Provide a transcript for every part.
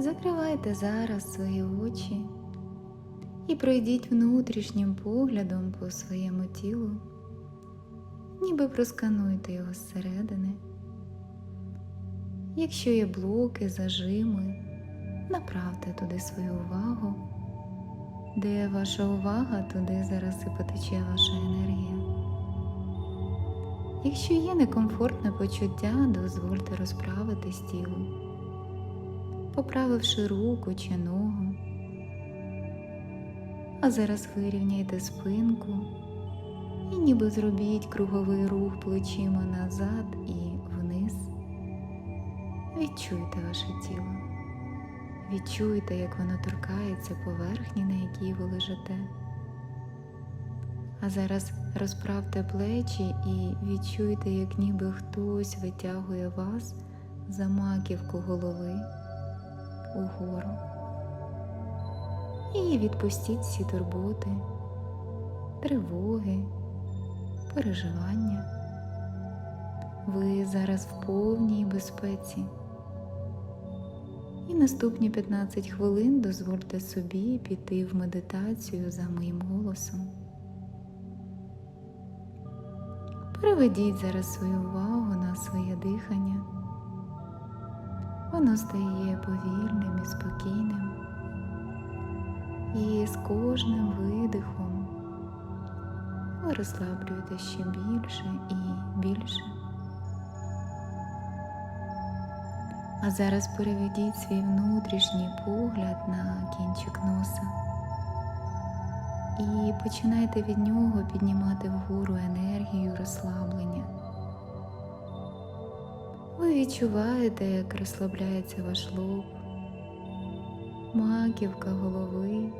Закривайте зараз свої очі і пройдіть внутрішнім поглядом по своєму тілу, ніби проскануйте його зсередини. Якщо є блоки, зажими, направте туди свою увагу, де ваша увага, туди зараз і потече ваша енергія. Якщо є некомфортне почуття, дозвольте розправити тіло, поправивши руку чи ногу. А зараз вирівняйте спинку і ніби зробіть круговий рух плечима назад і вниз. Відчуйте ваше тіло. Відчуйте, як воно торкається поверхні, на якій ви лежите. А зараз розправте плечі і відчуйте, як ніби хтось витягує вас за маківку голови угору. І відпустіть всі турботи, тривоги, переживання. Ви зараз в повній безпеці. І наступні 15 хвилин дозвольте собі піти в медитацію за моїм голосом. Переведіть зараз свою увагу на своє дихання. Воно стає повільним і спокійним. І з кожним видихом ви розслаблюєте ще більше і більше. А зараз переведіть свій внутрішній погляд на кінчик носа і починайте від нього піднімати вгору енергію розслаблення. Ви відчуваєте, як розслабляється ваш лоб, маківка голови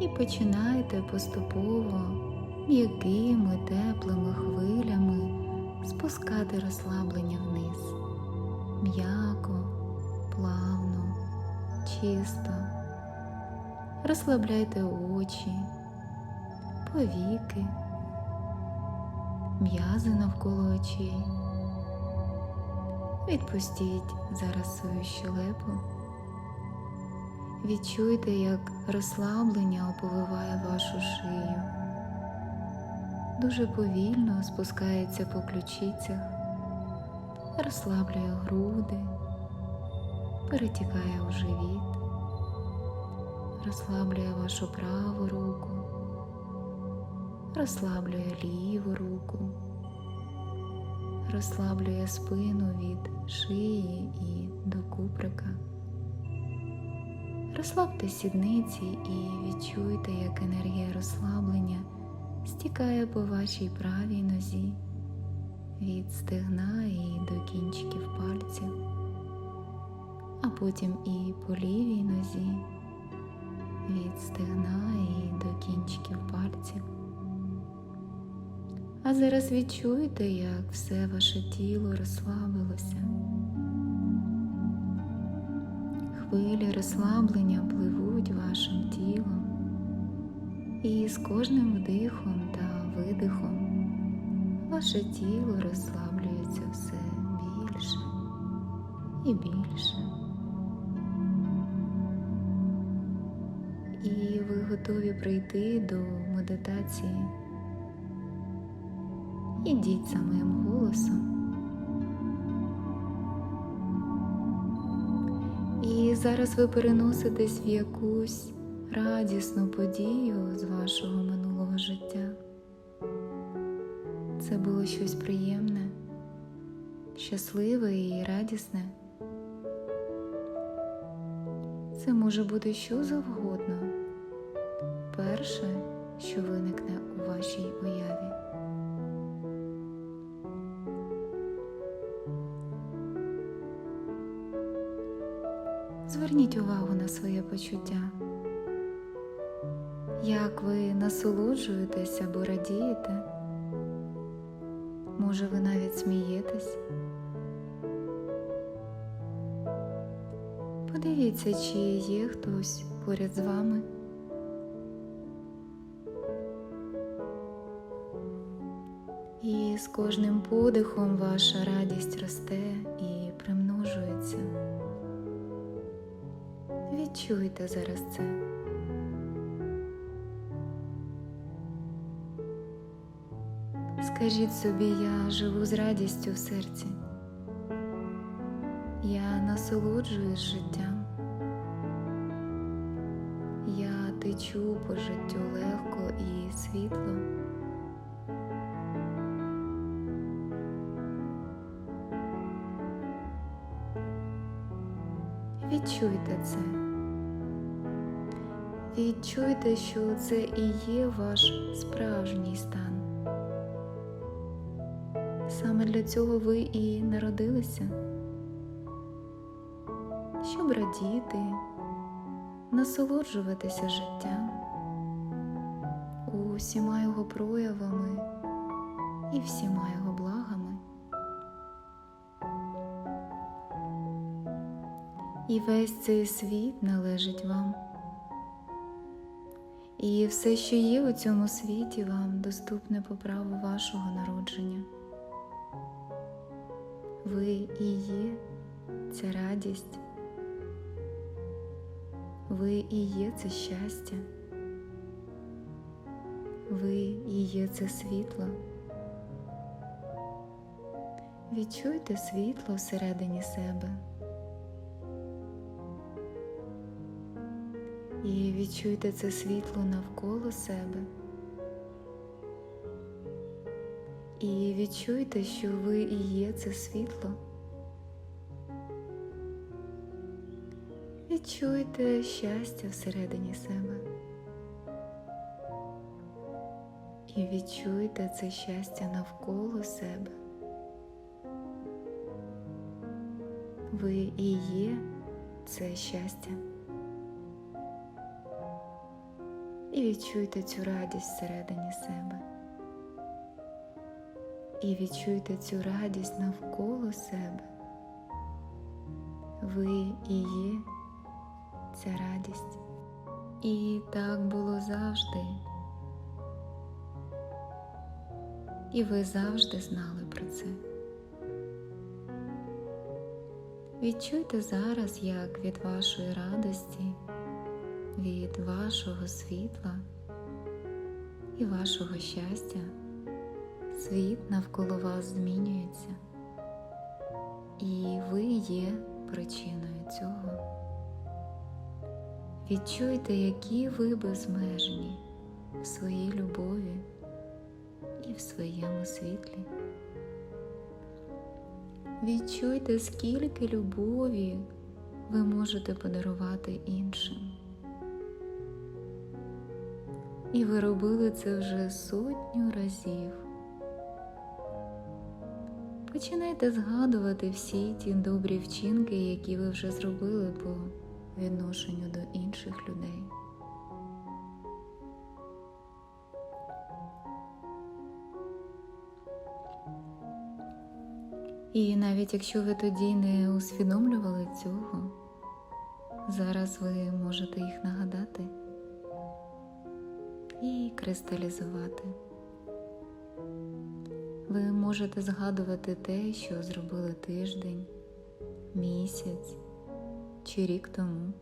і починаєте поступово м'якими теплими хвилями спускати розслаблення вниз. М'яко, плавно, чисто. Розслабляйте очі, повіки, м'язи навколо очей. Відпустіть зараз свою щелепу. Відчуйте, як розслаблення оповиває вашу шию. Дуже повільно спускається по ключицях, розслаблює груди, перетікає у живіт розслаблює вашу праву руку, розслаблює ліву руку, розслаблює спину від шиї і до куприка. Розслабте сідниці і відчуйте, як енергія розслаблення стікає по вашій правій нозі від стегна і до кінчиків пальців, а потім і по лівій нозі від стегна і до кінчиків пальців. А зараз відчуйте, як все ваше тіло розслабилося. Хвилі розслаблення пливуть вашим тілом, і з кожним вдихом та видихом ваше тіло розслаблюється все більше і більше. І ви готові прийти до медитації. Ідіть за моїм голосом. І зараз ви переноситесь в якусь радісну подію з вашого минулого життя. Це було щось приємне, щасливе і радісне. Це може бути що завгодно. Перше, що виникне у вашій уяві. Зверніть увагу на своє почуття. Як ви насолоджуєтесь або радієте? Може, ви навіть смієтесь? Подивіться, чи є хтось поряд з вами. І з кожним подихом ваша радість росте і примножується. Відчуйте зараз це. Скажіть собі, я живу з радістю в серці. Я насолоджуюсь життям. Я течу по життю легко і світло. Відчуйте це. Відчуйте, що це і є ваш справжній стан. Саме для цього ви і народилися, щоб радіти, насолоджуватися життям, усіма його проявами і всіма його благами. І весь цей світ належить вам. І все, що є у цьому світі, вам доступне по праву вашого народження. Ви і є ця радість, ви і є це щастя, ви і є це світло. Відчуйте світло всередині себе. І відчуйте це світло навколо себе. І відчуйте, що ви і є це світло. Відчуйте щастя всередині себе. І відчуйте це щастя навколо себе. Ви і є це щастя. І відчуйте цю радість всередині себе. І відчуйте цю радість навколо себе. Ви і є ця радість. І так було завжди. І ви завжди знали про це. Відчуйте зараз, як від вашої радості, від вашого світла і вашого щастя світ навколо вас змінюється, і ви є причиною цього. Відчуйте, які ви безмежні в своїй любові і в своєму світлі. Відчуйте, скільки любові ви можете подарувати іншим. І ви робили це вже сотню разів. Починайте згадувати всі ті добрі вчинки, які ви вже зробили по відношенню до інших людей. І навіть якщо ви тоді не усвідомлювали цього, зараз ви можете їх нагадати і кристалізувати. Ви можете згадувати те, що зробили тиждень, місяць чи рік тому,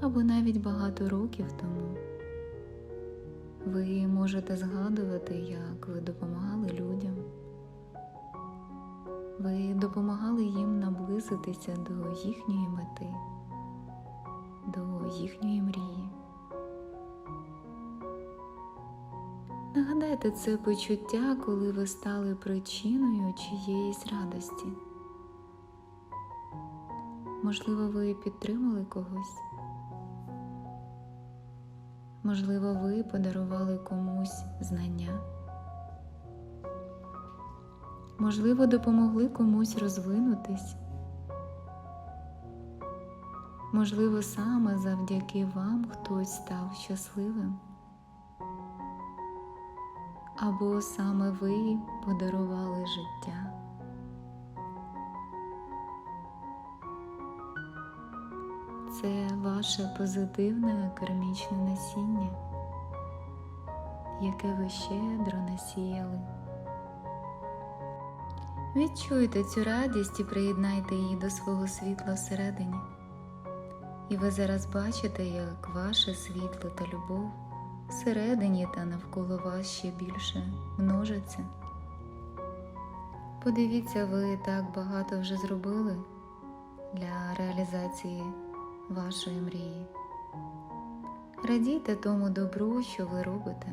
або навіть багато років тому. Ви можете згадувати, як ви допомагали людям. Ви допомагали їм наблизитися до їхньої мети, до їхньої мрії. Нагадайте це почуття, коли ви стали причиною чиєїсь радості. Можливо, ви підтримали когось. Можливо, ви подарували комусь знання. Можливо, допомогли комусь розвинутись. Можливо, саме завдяки вам хтось став щасливим. Або саме ви подарували життя. Це ваше позитивне кармічне насіння, яке ви щедро насіяли. Відчуйте цю радість і приєднайте її до свого світла всередині. І ви зараз бачите, як ваше світло та любов всередині та навколо вас ще більше множиться. Подивіться, ви так багато вже зробили для реалізації вашої мрії. Радійте тому добру, що ви робите.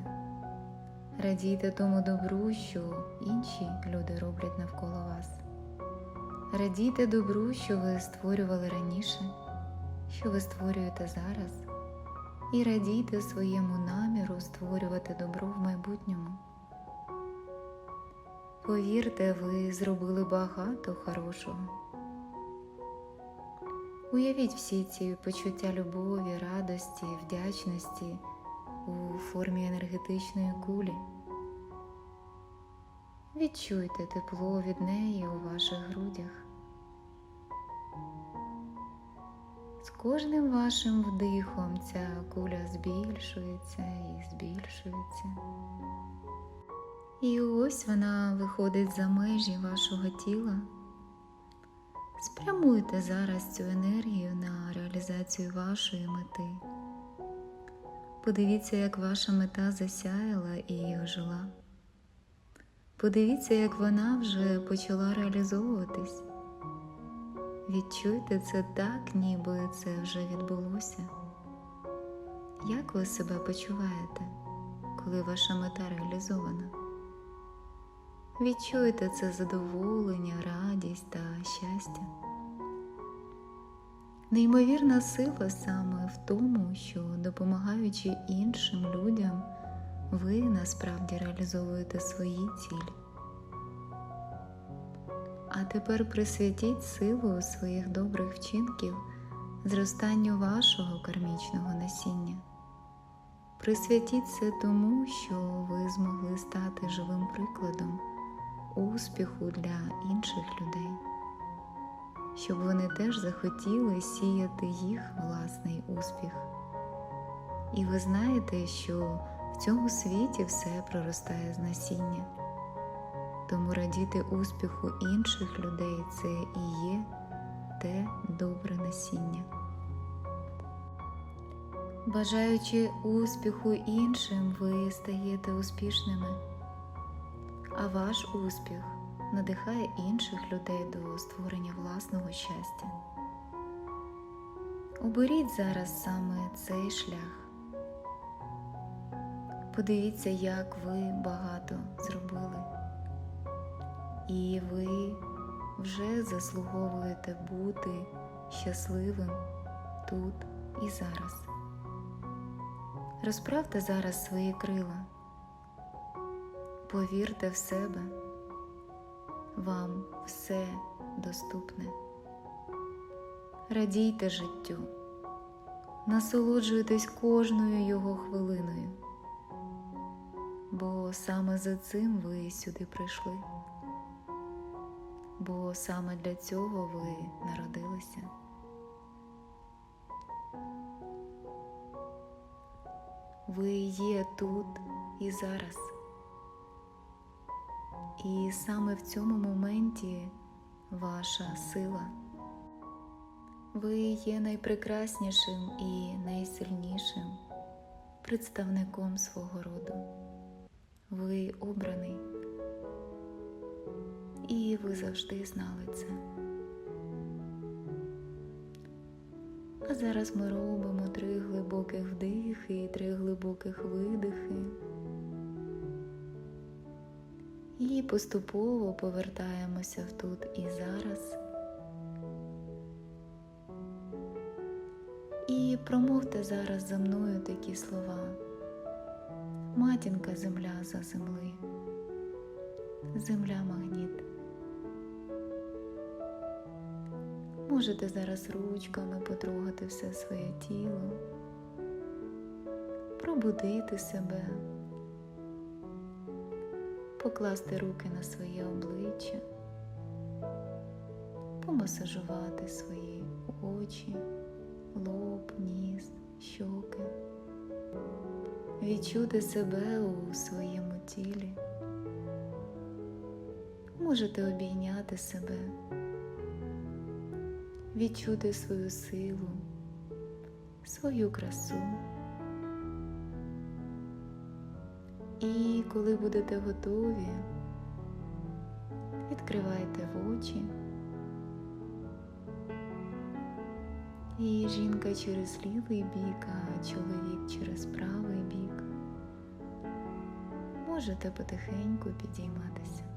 Радійте тому добру, що інші люди роблять навколо вас. Радійте добру, що ви створювали раніше, що ви створюєте зараз, і радійте своєму наміру створювати добро в майбутньому. Повірте, ви зробили багато хорошого. Уявіть всі ці почуття любові, радості, вдячності у формі енергетичної кулі. Відчуйте тепло від неї у ваших грудях. З кожним вашим вдихом ця куля збільшується і збільшується. І ось вона виходить за межі вашого тіла. Спрямуйте зараз цю енергію на реалізацію вашої мети. Подивіться, як ваша мета засяяла і ожила. Подивіться, як вона вже почала реалізовуватись. Відчуйте це так, ніби це вже відбулося. Як ви себе почуваєте, коли ваша мета реалізована? Відчуйте це задоволення, радість та щастя. Неймовірна сила саме в тому, що допомагаючи іншим людям, ви насправді реалізовуєте свої цілі. А тепер присвятіть силу своїх добрих вчинків зростанню вашого кармічного насіння. Присвятіть це тому, що ви змогли стати живим прикладом успіху для інших людей, щоб вони теж захотіли сіяти їх власний успіх. І ви знаєте, що в цьому світі все проростає з насіння. Тому радіти успіху інших людей це і є те добре насіння. Бажаючи успіху іншим, ви стаєте успішними, а ваш успіх надихає інших людей до створення власного щастя. Оберіть зараз саме цей шлях. Подивіться, як ви багато зробили, і ви вже заслуговуєте бути щасливим тут і зараз. Розправте зараз свої крила, повірте в себе, вам все доступне. Радійте життю, насолоджуйтесь кожною його хвилиною, бо саме за цим ви сюди прийшли, бо саме для цього ви народилися. Ви є тут і зараз. І саме в цьому моменті ваша сила. Ви є найпрекраснішим і найсильнішим представником свого роду. Ви обраний. І ви завжди знали це. А зараз ми робимо три глибоких вдихи і три глибоких видихи. І поступово повертаємося в тут і зараз. І промовте зараз за мною такі слова. Матінка земля за земли, земля магніт. Можете зараз ручками потрогати все своє тіло, пробудити себе, покласти руки на своє обличчя, помасажувати свої очі, лоб, ніс, щоки, відчути себе у своєму тілі. Можете обійняти себе відчути свою силу, свою красу. І коли будете готові, відкривайте очі. І жінка через лівий бік, а чоловік через правий бік. Можете потихеньку підійматися.